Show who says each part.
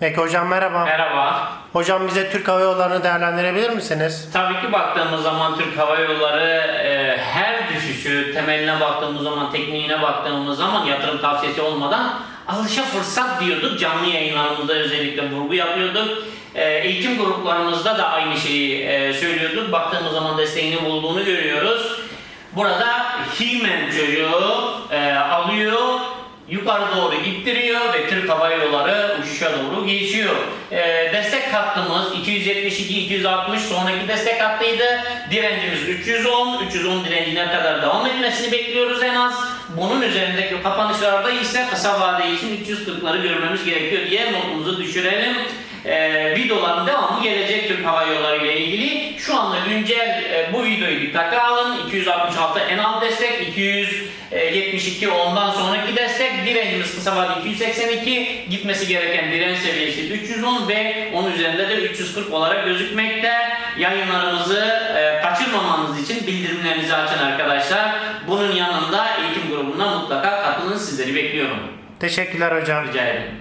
Speaker 1: Peki hocam merhaba.
Speaker 2: Merhaba.
Speaker 1: Hocam bize Türk Hava Yolları'nı değerlendirebilir misiniz?
Speaker 2: Tabii ki baktığımız zaman Türk Hava Yolları e, her düşüşü, temeline baktığımız zaman, tekniğine baktığımız zaman yatırım tavsiyesi olmadan alışa fırsat diyorduk. Canlı yayınlarımızda özellikle vurgu yapıyorduk. E, eğitim gruplarımızda da aynı şeyi e, söylüyorduk. Baktığımız zaman desteğini bulduğunu görüyoruz. Burada Himen çocuğu e, alıyor, yukarı doğru ittiriyor ve Türk Hava Yolları uçuşa doğru geçiyor. Ee, destek hattımız 272-260 sonraki destek hattıydı. Direncimiz 310. 310 direncine kadar devam etmesini bekliyoruz en az. Bunun üzerindeki kapanışlarda ise kısa vade için 340'ları görmemiz gerekiyor diye notumuzu düşürelim. Ee, videoların devamı gelecek Türk Hava Yolları ile ilgili. Bu videoyu dikkate alın. 266 en alt destek, 272 ondan sonraki destek, direncimiz kısa vade 282, gitmesi gereken direnç seviyesi 310 ve onun üzerinde de 340 olarak gözükmekte. Yayınlarımızı e, kaçırmamanız için bildirimlerinizi açın arkadaşlar. Bunun yanında eğitim grubuna mutlaka katılın sizleri bekliyorum.
Speaker 1: Teşekkürler hocam.
Speaker 2: Rica ederim.